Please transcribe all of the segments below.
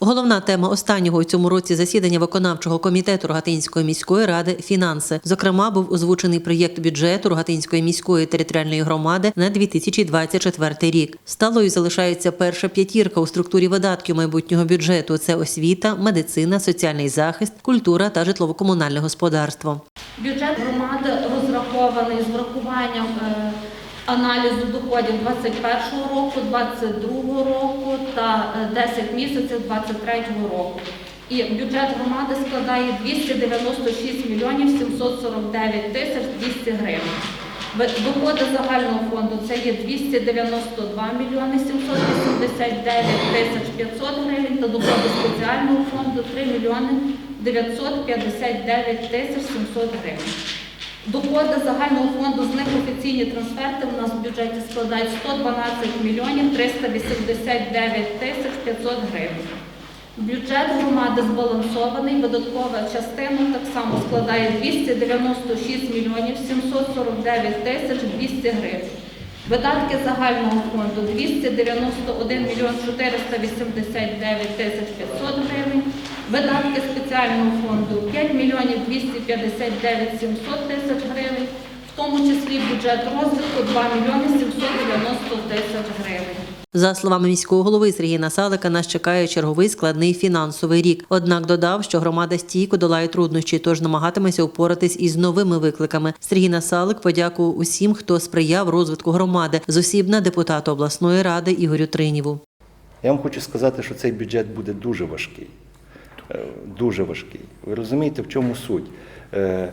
Головна тема останнього у цьому році засідання виконавчого комітету Рогатинської міської ради фінанси. Зокрема, був озвучений проєкт бюджету Рогатинської міської територіальної громади на 2024 рік. Сталою залишається перша п'ятірка у структурі видатків майбутнього бюджету. Це освіта, медицина, соціальний захист, культура та житлово-комунальне господарство. Бюджет громади розрахований з врахуванням е, аналізу доходів 21 року, 22 року та е, 10 місяців 23 року. І бюджет громади складає 296 мільйонів 749 тисяч 200 гривень. Доходи загального фонду це є 292 мільйони 789 тисяч 500 гривень та доходи спеціального фонду 3 мільйони 959 тисяч 700 гривень. Доходи загального фонду з них офіційні трансферти у нас в бюджеті складають 112 мільйонів 389 тисяч 500 гривень. Бюджет громади збалансований, видаткова частина так само складає 296 мільйонів 749 тисяч 200 гривень. Видатки загального фонду 291 мільйон 489 тисяч 500 гривень. Видатки спеціального фонду 5 мільйонів 259 700 тисяч гривень, в тому числі бюджет розвитку 2 мільйони 790 тисяч гривень. За словами міського голови Сергія Насалика, нас чекає черговий складний фінансовий рік. Однак додав, що громада стійко долає труднощі, тож намагатиметься впоратись із новими викликами. Сергій Насалик подякував усім, хто сприяв розвитку громади, зосібна депутату обласної ради Ігорю Триніву. Я вам хочу сказати, що цей бюджет буде дуже важкий. Е, Дуже важкий. Ви розумієте, в чому суть? Е,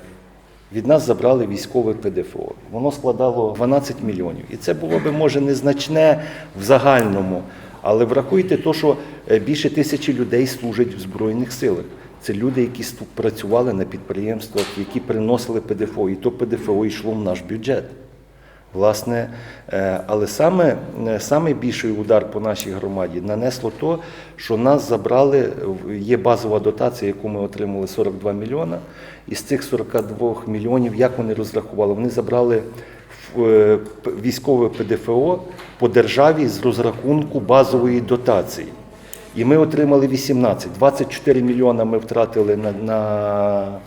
Від нас забрали військове ПДФО. Воно складало 12 мільйонів. І це було би, може, незначне в загальному. Але врахуйте те, що е, більше тисячі людей служать в Збройних силах. Це люди, які працювали на підприємствах, які приносили ПДФО, і то ПДФО йшло в наш бюджет. Власне, е, але саме, е, саме більший удар по нашій громаді нанесло то, що нас забрали, є базова дотація, яку ми отримали 42 мільйона. Із цих 42 мільйонів, як вони розрахували? Вони забрали е, військове ПДФО по державі з розрахунку базової дотації. І ми отримали 18. 24 мільйона ми втратили на, на,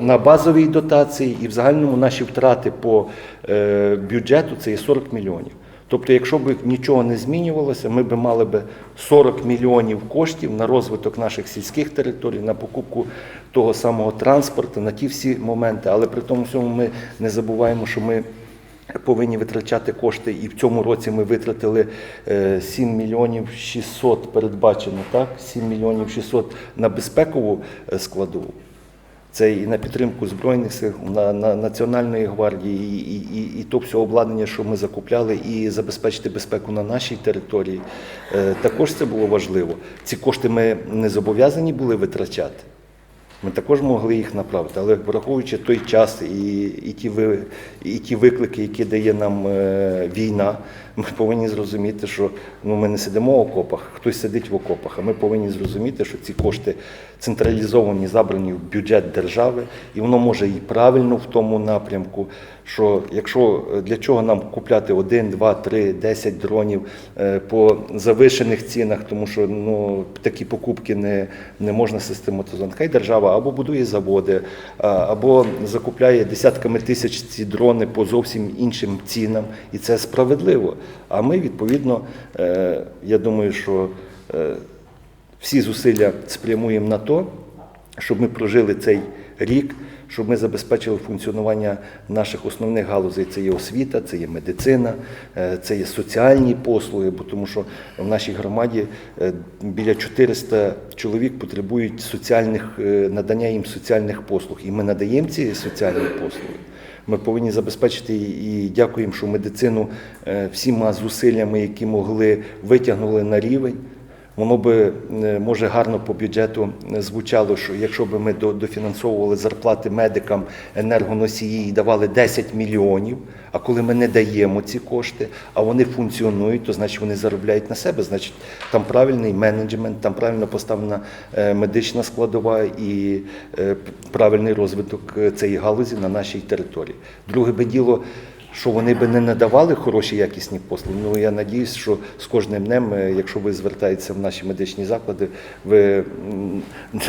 на базовій дотації, і в загальному наші втрати по е, бюджету це є 40 мільйонів. Тобто, якщо б нічого не змінювалося, ми б мали б 40 мільйонів коштів на розвиток наших сільських територій, на покупку того самого транспорту, на ті всі моменти. Але при тому всьому ми не забуваємо, що ми повинні витрачати кошти, і в цьому році ми витратили е, 7 мільйонів 600 передбачено, так? 7 мільйонів 600 на безпекову е, складову. Це і на підтримку Збройних сил, на, на Національної гвардії, і, і, і, то все обладнання, що ми закупляли, і забезпечити безпеку на нашій території. Е, також це було важливо. Ці кошти ми не зобов'язані були витрачати. Ми також могли їх направити, але враховуючи той час і, і, ті, ви, і ті виклики, які дає нам е, війна, ми повинні зрозуміти, що ну, ми не сидимо в окопах, хтось сидить в окопах, а ми повинні зрозуміти, що ці кошти централізовані, забрані в бюджет держави, і воно може і правильно в тому напрямку, що якщо е, для чого нам купляти 1, 2, 3, 10 дронів е, по завишених цінах, тому що ну, такі покупки не, не можна систематизувати. Хай держава або будує заводи, або закупляє десятками тисяч ці дрони по зовсім іншим цінам, і це справедливо. А ми, відповідно, е, я думаю, що е, всі зусилля спрямуємо на то, щоб ми прожили цей рік, щоб ми забезпечили функціонування наших основних галузей. Це є освіта, це є медицина, е, це є соціальні послуги, бо тому що в нашій громаді е, біля 400 чоловік потребують соціальних е, надання їм соціальних послуг, і ми надаємо ці соціальні послуги. Ми повинні забезпечити і дякуємо, що медицину всіма зусиллями, які могли, витягнули на рівень. Воно би е, може гарно по бюджету е, звучало, що якщо б ми дофінансовували зарплати медикам енергоносії і давали 10 мільйонів. А коли ми не даємо ці кошти, а вони функціонують, то значить вони заробляють на себе. Значить, там правильний менеджмент, там правильно поставлена е, медична складова і правильний розвиток цієї галузі на нашій території. Друге би діло. Що вони би не надавали хороші якісні послуги. Ну я надіюсь, що з кожним днем, е, якщо ви звертаєтеся в наші медичні заклади, ви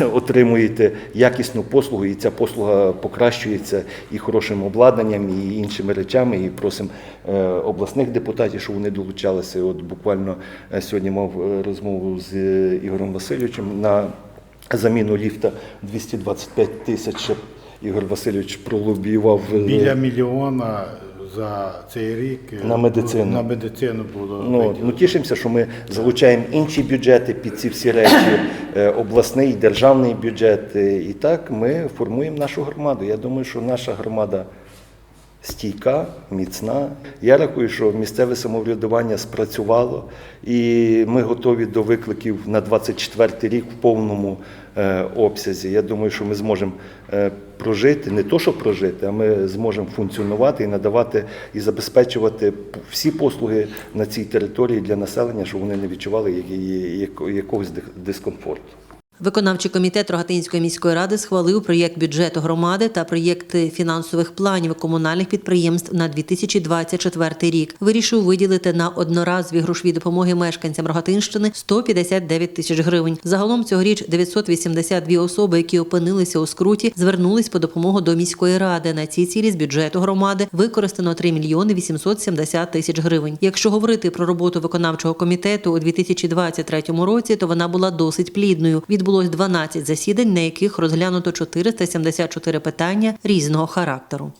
отримуєте якісну послугу, і ця послуга покращується і хорошим обладнанням, і іншими речами. І просимо е, обласних депутатів, щоб вони долучалися. От буквально е, сьогодні мав розмову з Ігорем Васильовичем на заміну ліфта 225 тисяч. Ігор Васильович пролобіював Біля мільйона за цей рік е, На медицину. На медицину було. Ну, виділено. ну тішимося, що ми залучаємо інші бюджети під ці всі речі, е, обласний, державний бюджет. е, І так ми формуємо нашу громаду. Я думаю, що наша громада стійка, міцна. Я рахую, що місцеве самоврядування спрацювало, і ми готові до викликів на 24 рік в повному е, обсязі. Я думаю, що ми зможемо е, прожити, не то, що прожити, а ми зможемо функціонувати і надавати і забезпечувати всі послуги на цій території для населення, щоб вони не відчували якогось дискомфорту. Виконавчий комітет Рогатинської міської ради схвалив проєкт бюджету громади та проєкти фінансових планів комунальних підприємств на 2024 рік. Вирішив виділити на одноразові грошові допомоги мешканцям Рогатинщини 159 тисяч гривень. Загалом цьогоріч 982 особи, які опинилися у скруті, звернулись по допомогу до міської ради. На ці цілі з бюджету громади використано 3 мільйони 870 тисяч гривень. Якщо говорити про роботу виконавчого комітету у 2023 році, то вона була досить плідною. Відбулось 12 засідань, на яких розглянуто 474 питання різного характеру.